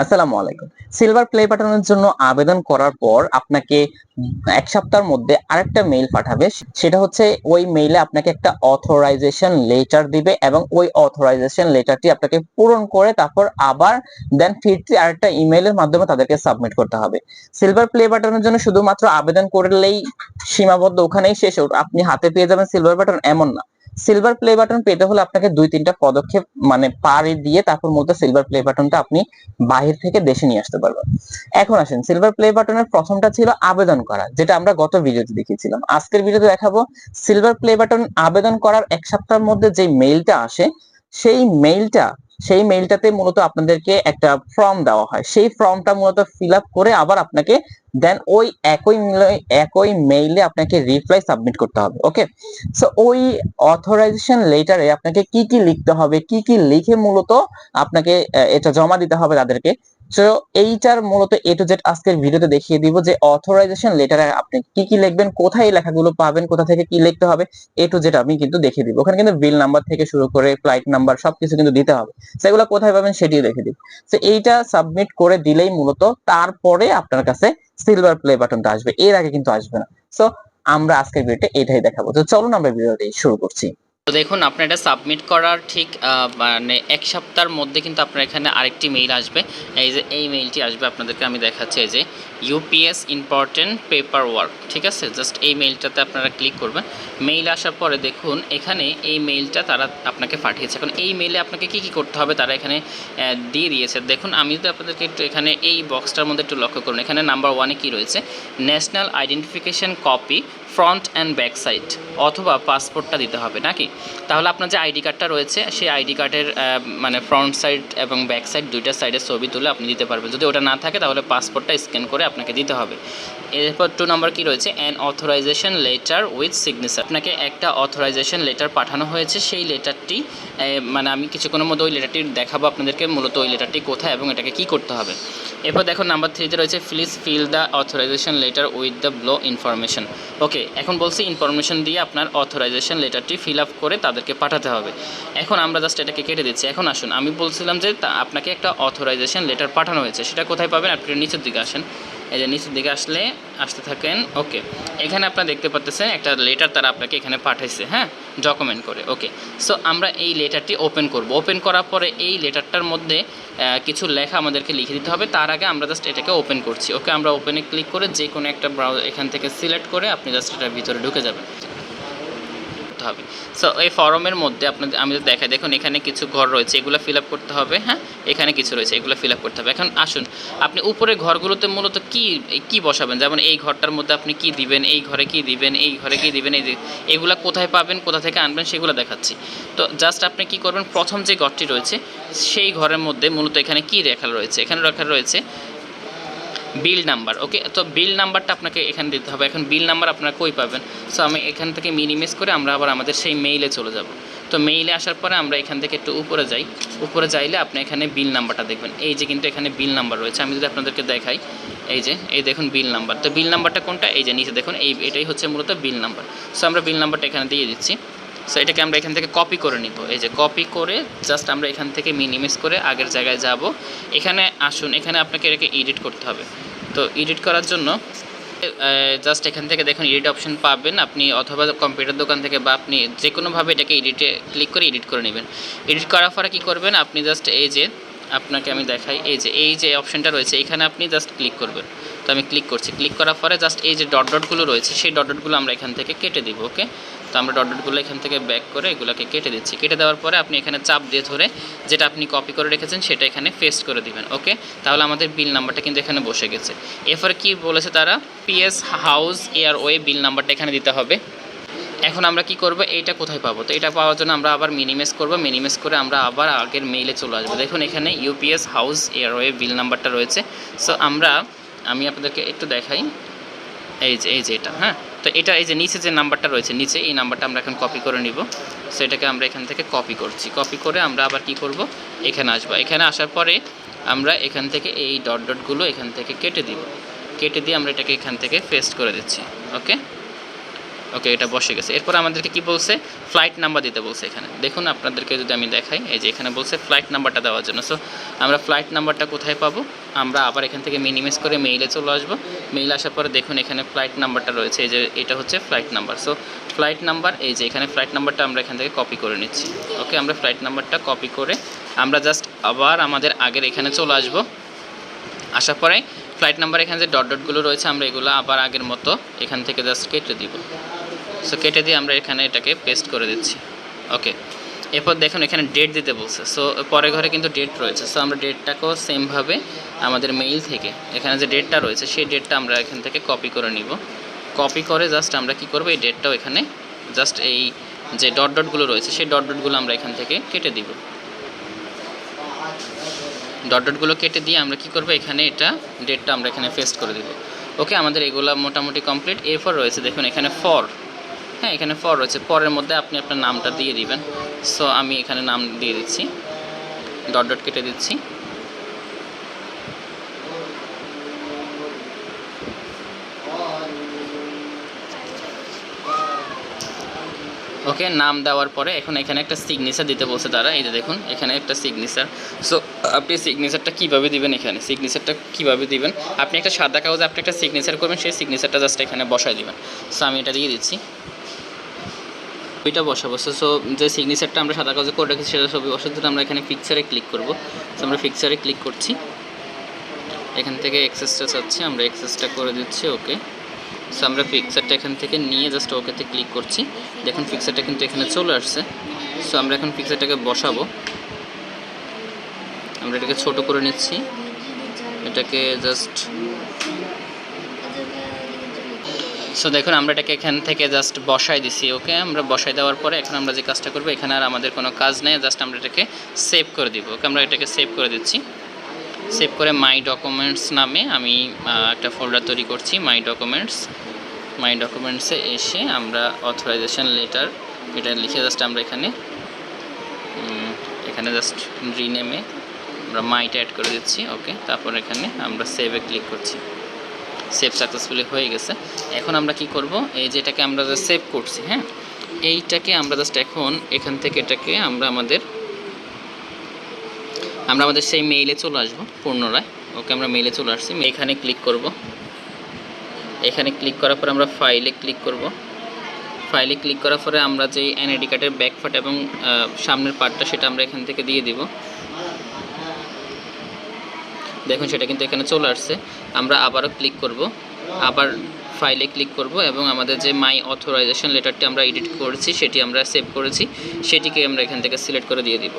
আসসালামু আলাইকুম। Silver play বাটনের জন্য আবেদন করার পর আপনাকে এক সপ্তাহের মধ্যে আরেকটা মেইল পাঠাবে। সেটা হচ্ছে ওই মেইলে আপনাকে একটা অথরাইজেশন লেটার দিবে এবং ওই অথরাইজেশন লেটারটি আপনাকে পূরণ করে তারপর আবার দেন ফিরতি আরেকটা ইমেইলের মাধ্যমে তাদেরকে সাবমিট করতে হবে। সিলভার প্লে বাটনের জন্য শুধুমাত্র আবেদন করলেই সীমাবদ্ধ, ওখানেই শেষ। আপনি হাতে পেয়ে যাবেন সিলভার বাটন এমন না। সিলভার প্লে বাটন পেতে হলে আপনাকে দুই তিনটা পদক্ষেপ মানে পাড়ি দিয়ে তারপর মূলত সিলভার প্লে বাটনটা আপনি বাহির থেকে দেশে নিয়ে আসতে পারবেন। এখন আসেন সিলভার প্লে বাটনের প্রথমটা ছিল আবেদন করা, যেটা আমরা গত ভিডিওতে দেখিয়েছিলাম। আজকের ভিডিওতে দেখাবো সিলভার প্লে বাটন আবেদন করার এক সপ্তাহের মধ্যে যে মেইলটা আসে, সেই মেইলটা সেই মেইলটাতে মূলত আপনাদেরকে একটা ফর্ম দেওয়া হয়। সেই ফর্মটা মূলত ফিল আপ করে আবার আপনাকে দেন ওই একই একই মেইলে আপনাকে রিপ্লাই সাবমিট করতে হবে ওকে সো ওই অথরাইজেশন লেটারে আপনাকে কি কি লিখতে হবে, কি কি লিখে মূলত আপনাকে এটা জমা দিতে হবে তাদেরকে। সো এইটার মূলত এ টু জেড আজকের ভিডিওতে দেখিয়ে দিব যে অথরাইজেশন লেটারে আপনি কি কি লিখবেন, কোথায় এই লেখাগুলো পাবেন, কোথা থেকে কি লিখতে হবে এ টু জেড আমি কিন্তু দেখিয়ে দিব। ওখানে কিন্তু বিল নাম্বার থেকে শুরু করে ফ্লাইট নাম্বার সবকিছু কিন্তু দিতে হবে। সেগুলো কোথায় পাবেন সেটিও দেখে দিব। তো এইটা সাবমিট করে দিলেই মূলত তারপরে আপনার কাছে সিলভার প্লে বাটনটা আসবে। এর আগে কিন্তু আসবে না। সো আমরা আজকের ভিডিওতে এটাই দেখাবো। তো চলুন আমরা ভিডিওটি শুরু করছি। তো দেখুন, আপনার এটা সাবমিট করার ঠিক মানে এক সপ্তাহের মধ্যে কিন্তু আপনার এখানে আরেকটি মেইল আসবে। এই যে, এই মেইলটি আসবে আপনাদেরকে আমি দেখাচ্ছি, এই যে ইউপিএস ইম্পর্টেন্ট পেপার ওয়ার্ক ঠিক আছে? জাস্ট এই মেইলটাতে আপনারা ক্লিক করবেন। মেইল আসার পরে দেখুন, এখানে এই মেইলটা তারা আপনাকে পাঠিয়েছে। এখন এই মেইলে আপনাকে কি কি করতে হবে? তারা এখানে দিয়ে দিয়েছে। দেখুন, আমি যদি আপনাদেরকে একটু এখানে এই বক্সটার মধ্যে একটু লক্ষ্য করুন, এখানে নাম্বার ওয়ানে কি রয়েছে? National identification copy front and back side অথবা পাসপোর্টটা দিতে হবে, নাকি? তাহলে আপনার যে আইডি কার্ডটা রয়েছে, সেই আইডি কার্ডের মানে ফ্রন্ট সাইড এবং ব্যাক সাইড দুইটা সাইডের ছবি তুলে আপনি দিতে পারবেন। যদি ওটা না থাকে, তাহলে পাসপোর্টটা স্ক্যান করে আপনাকে দিতে হবে। এরপর টু নম্বর কি রয়েছে? An authorization letter with signature আপনাকে একটা অথরাইজেশন লেটার পাঠানো হয়েছে। সেই লেটারটি মানে আমি কিছুক্ষণের মধ্যে ওই লেটারটি দেখাবো আপনাদেরকে। মূলত ওই লেটারটি কোথায় এবং এটাকে কি করতে হবে? এরপর দেখো নাম্বার থ্রিতে রয়েছে please fill the authorization letter with the below information okay এখন বলছি ইনফরমেশন দিয়ে আপনার অথরাইজেশন লেটারটি ফিল আপ করে তাদেরকে পাঠাতে হবে। এখন আমরা জাস্ট এটাকে কেটে দিচ্ছি। এখন আসুন, আমি বলছিলাম যে আপনাকে একটা অথরাইজেশন লেটার পাঠানো হয়েছে। সেটা কোথায় পাবেন? আপনি নিচের দিকে আসেন। এই যে নিচের দিকে আসলে আসতে থাকেন। ওকে এখানে আপনারা দেখতে পাচ্ছেন একটা লেটার তারা আপনাকে এখানে পাঠাইছে হ্যাঁ? ডকুমেন্ট করে ওকে সো আমরা এই লেটারটি ওপেন করব। ওপেন করার পরে এই লেটারটার মধ্যে কিছু লেখা আমাদেরকে লিখে দিতে হবে। তার আগে আমরা জাস্ট এটাকে ওপেন করছি ওকে আমরা ওপেনে ক্লিক করে যে কোনো একটা ব্রাউজার এখান থেকে সিলেক্ট করে আপনি জাস্ট এটার ভিতরে ঢুকে যাবেন। করতে হবে। সো এই ফর্মের মধ্যে আপনাদের, আমি যদি দেখাই, দেখুন এখানে কিছু ঘর রয়েছে, এগুলো ফিল করতে হবে হ্যাঁ? এখানে কিছু রয়েছে, এগুলো ফিল করতে হবে। এখন আসুন, আপনি উপরে ঘরগুলোতে মূলত কি কি বসাবেন? যেমন এই ঘরটার মধ্যে আপনি কি দিবেন, এই ঘরে কি দিবেন, এই ঘরে কি দিবেন, এই এগুলো কোথায় পাবেন, কোথা থেকে আনবেন, সেগুলো দেখাচ্ছি। তো জাস্ট আপনি কি করবেন, প্রথম যে ঘরটি রয়েছে, সেই ঘরের মধ্যে মূলত এখানে কি রেখা রয়েছে? এখানে রাখা রয়েছে বিল নাম্বার ওকে তো বিল নাম্বারটা আপনাকে এখানে দিতে হবে। এখন বিল নাম্বার আপনারা কই পাবেন? সো আমি এখান থেকে মিনিমাইজ করে আমরা আবার আমাদের সেই মেইলে চলে যাব। তো মেইলে আসার পরে আমরা এখান থেকে একটু উপরে যাই। উপরে যাইলে আপনি এখানে বিল নাম্বারটা দেখবেন। এই যে কিন্তু এখানে বিল নাম্বার রয়েছে। আমি যদি আপনাদেরকে দেখাই, এই যে, এই দেখুন বিল নাম্বার। তো বিল নাম্বারটা কোনটা? এই যে নিচে দেখুন, এই, এটাই হচ্ছে মূলত বিল নাম্বার। সো আমরা বিল নাম্বারটা এখানে দিয়ে দিচ্ছি। সো এটাকে আমরা এখান থেকে কপি করে নিব। এই যে কপি করে জাস্ট আমরা এখান থেকে মিনিমাইজ করে আগের জায়গায় যাব। এখানে আসুন, এখানে আপনাকে এটাকে এডিট করতে হবে। তো এডিট করার জন্য জাস্ট এখান থেকে দেখুন এডিট অপশন পাবেন। আপনি অথবা কম্পিউটার দোকান থেকে বা আপনি যে কোনোভাবে এটাকে এডিটে ক্লিক করে এডিট করে নেবেন। এডিট করার পরে কী করবেন? আপনি জাস্ট এই যে, আপনাকে আমি দেখাই। এই যে এই যে অপশনটা রয়েছে, এখানে আপনি জাস্ট ক্লিক করবেন। তো আমি ক্লিক করছি। ক্লিক করার পরে জাস্ট এই যে ডট ডটগুলো রয়েছে, সেই ডট ডটগুলো আমরা এখান থেকে কেটে দিব ওকে তো আমরা ডট ডটগুলো এখান থেকে ব্যাক করে এগুলোকে কেটে দিচ্ছি। কেটে দেওয়ার পরে আপনি এখানে চাপ দিয়ে ধরে যেটা আপনি কপি করে রেখেছেন সেটা এখানে পেস্ট করে দিবেন ওকে তাহলে আমাদের বিল নাম্বারটা কিন্তু এখানে বসে গেছে। এরপরে কি বলেছে তারা? PS house air way bill নাম্বারটা এখানে দিতে হবে। এখন আমরা কি করব? এইটা কোথায় পাবো? তো এটা পাওয়ার জন্য আমরা আবার মিনিমাইজ করব। মিনিমাইজ করে আমরা আবার আগের মেইলে চলে আসব। দেখুন এখানে ইউপিএস হাউস এয়ারওয়ে বিল নাম্বারটা রয়েছে। সো আমরা আমি আপনাদেরকে একটু দেখাই। এই যে এই যে এটা হ্যাঁ? তো এটা এই যে নিচে যে নাম্বারটা রয়েছে, নিচে এই নাম্বারটা আমরা এখন কপি করে নিব। সেটাকে আমরা এখান থেকে কপি করছি। কপি করে আমরা আবার কি করব? এখানে আসব। এখানে আসার পরে আমরা এখান থেকে এই ডট ডটগুলো এখান থেকে কেটে দিব। কেটে দিয়ে আমরা এটাকে এখান থেকে পেস্ট করে দিচ্ছি। ওকে ওকে, এটা বসে গেছে। এরপর আমাদেরকে কি বলছে? ফ্লাইট নাম্বার দিতে বলছে এখানে। দেখুন, আপনাদেরকে যদি আমি দেখাই, এই যে এখানে বলছে ফ্লাইট নাম্বারটা দেওয়ার জন্য। সো আমরা ফ্লাইট নাম্বারটা কোথায় পাবো? আমরা আবার এখান থেকে মিনিমাইজ করে মেইলে চলে আসব। মেইল আসার পরে দেখুন, এখানে ফ্লাইট নাম্বারটা রয়েছে। এই যে এটা হচ্ছে flight number so flight number এই যে এখানে ফ্লাইট নাম্বারটা আমরা এখান থেকে কপি করে নিচ্ছি। ওকে আমরা ফ্লাইট নাম্বারটা কপি করে আমরা জাস্ট আবার আমাদের আগের এখানে চলে আসব। আসার পরে ফ্লাইট নাম্বার এখানে যে ডট ডটগুলো রয়েছে, আমরা এগুলো আবার আগের মতো এখান থেকে জাস্ট কেটে দিব। সো কেটে দিয়ে আমরা এখানে এটাকে পেস্ট করে দিচ্ছি। ওকে এরপর দেখুন, এখানে ডেট দিতে বলছে। সো পরে ঘরে কিন্তু ডেট রয়েছে। সো আমরা ডেটটাকেও সেমভাবে আমাদের মেইল থেকে, এখানে যে ডেটটা রয়েছে, সেই ডেটটা আমরা এখান থেকে কপি করে নিব। কপি করে জাস্ট আমরা কি করব? এই ডেটটাও এখানে জাস্ট এই যে ডট ডটগুলো রয়েছে, সেই ডট ডটগুলো আমরা এখান থেকে কেটে দিব। ডট ডটগুলো কেটে দিয়ে আমরা কি করব? এখানে এটা ডেটটা আমরা এখানে পেস্ট করে দিব। ওকে আমাদের এগুলো মোটামুটি কমপ্লিট এরপর রয়েছে, দেখুন, এখানে ফর হ্যাঁ এখানে ফর রয়েছে। পরের মধ্যে আপনি আপনার নামটা দিয়ে দিবেন। সো আমি এখানে নাম দিয়ে দিচ্ছি। ডট ডট কেটে দিচ্ছি। ওকে নাম দেওয়ার পরে এখন এখানে একটা সিগনেচার দিতে বলছে তারা। এই যে দেখুন, এখানে একটা সিগনেচার সো আপনি সিগনেচারটা কীভাবে দিবেন এখানে? সিগনেচারটা কীভাবে দিবেন? আপনি একটা সাদা কাগজে আপনি একটা সিগনেচার করবেন, সেই সিগনেচারটা জাস্ট এখানে বসায় দিবেন। সো আমি এটা দিয়ে দিচ্ছি। ওইটা বসাবো। সো সো যে সিগনেচারটা আমরা সাদা কাগজে করে রেখেছি সেটা ছবি বসার জন্য আমরা এখানে পিকচারে ক্লিক করব। সো আমরা পিকচারে ক্লিক করছি। এখান থেকে এক্সেসটা চাচ্ছি, আমরা এক্সেসটা করে দিচ্ছি ওকে সো আমরা পিকচারটা এখান থেকে নিয়ে জাস্ট ওকেতে ক্লিক করছি। দেখুন পিকচারটা কিন্তু এখানে চলে আসছে। সো আমরা এখন পিকচারটাকে বসাবো। আমরা এটাকে ছোট করে নিচ্ছি। এটাকে জাস্ট সো দেখুন, আমরা এটাকে এখান থেকে জাস্ট বসাই দিছি ওকে আমরা বসাই দেওয়ার পরে এখন আমরা যে কাজটা করব, এখানে আর আমাদের কোনো কাজ নেই জাস্ট আমরা এটাকে সেভ করে দিব ওকে আমরা এটাকে সেভ করে দিচ্ছি। সেভ করে মাই ডকুমেন্টস নামে আমি একটা ফোল্ডার তৈরি করছি মাই ডকুমেন্টস মাই ডকুমেন্টসে এসে আমরা অথরাইজেশন লেটার এটা লিখে জাস্ট আমরা এখানে এখানে জাস্ট রিনেমে আমরা মাইটা অ্যাড করে দিচ্ছি ওকে তারপর এখানে আমরা সেভে ক্লিক করছি। সেভ সাকসেসফুলি হয়ে গেছে। এখন আমরা কি করব? এই যেটাকে আমরা সেভ করছি হ্যাঁ? এইটাকে আমরা জাস্ট এখন এখান থেকে এটাকে আমরা আমাদের আমরা আমাদের সেই মেইলে চলে আসব পুনরায়। ওকে, আমরা মেইলে চলে আসছি। এখানে ক্লিক করব। এখানে ক্লিক করার পরে আমরা ফাইলে ক্লিক করব। ফাইলে ক্লিক করার পরে আমরা যে এনআইডি কার্ডের ব্যাক পার্ট এবং সামনের পার্টটা সেটা আমরা এখান থেকে দিয়ে দিব। দেখুন, সেটা কিন্তু এখানে চলে আসছে। আমরা আবারও ক্লিক করব। আবার ফাইলে ক্লিক করব এবং আমাদের যে মাই অথরাইজেশন লেটারটি আমরা এডিট করেছি, সেটি আমরা সেভ করেছি, সেটিকে আমরা এখান থেকে সিলেক্ট করে দিয়ে দিব।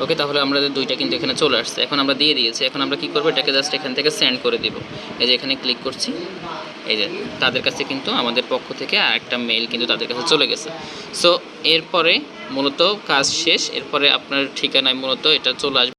ওকে তাহলে আমাদের দুইটা কিন্তু এখানে চলে আসছে। এখন আমরা দিয়ে দিয়েছি। এখন আমরা কি করব? এটাকে জাস্ট এখান থেকে সেন্ড করে দিব। এই যে এখানে ক্লিক করছি। এই যে তাদের কাছে কিন্তু আমাদের পক্ষ থেকে আরেকটা মেইল কিন্তু তাদের কাছে চলে গেছে। সো এরপরে মূলত কাজ শেষ। এরপরে আপনার ঠিকানায় মূলত এটা চলে আসবে।